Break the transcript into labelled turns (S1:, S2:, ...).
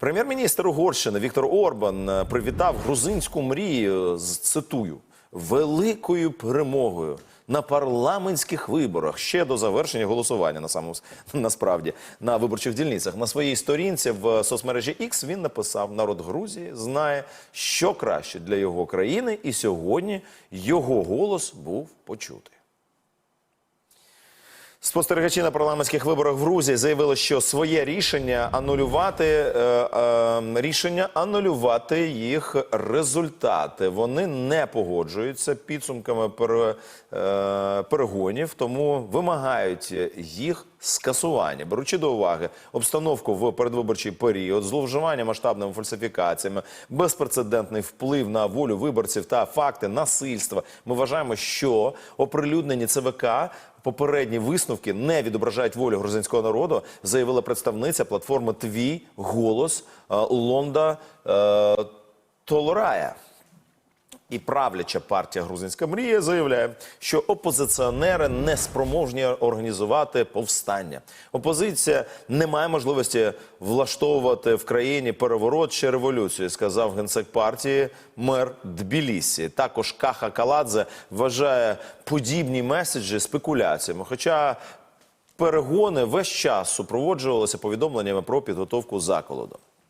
S1: Прем'єр-міністр Угорщини Віктор Орбан е, привітав грузинську мрію з цитую великою перемогою на парламентських виборах ще до завершення голосування. На самому насправді на виборчих дільницях на своїй сторінці в соцмережі X він написав: народ Грузії знає, що краще для його країни, і сьогодні його голос був почутий. Спостерігачі на парламентських виборах в Грузії заявили, що своє рішення анулювати е, е, рішення анулювати їх результати. Вони не погоджуються підсумками пере, е, перегонів, тому вимагають їх скасування, беручи до уваги обстановку в передвиборчий період, зловживання масштабними фальсифікаціями, безпрецедентний вплив на волю виборців та факти насильства. Ми вважаємо, що оприлюднені ЦВК попередні висновки не відображають волю грузинського народу, заявила представниця платформи Твій голос е, Лонда е, Толорая. І правляча партія Грузинська мрія заявляє, що опозиціонери не спроможні організувати повстання. Опозиція не має можливості влаштовувати в країні переворот чи революцію, сказав генсек партії мер Тбілісі. Також Каха Каладзе вважає подібні меседжі спекуляціями. Хоча перегони весь час супроводжувалися повідомленнями про підготовку заколоду.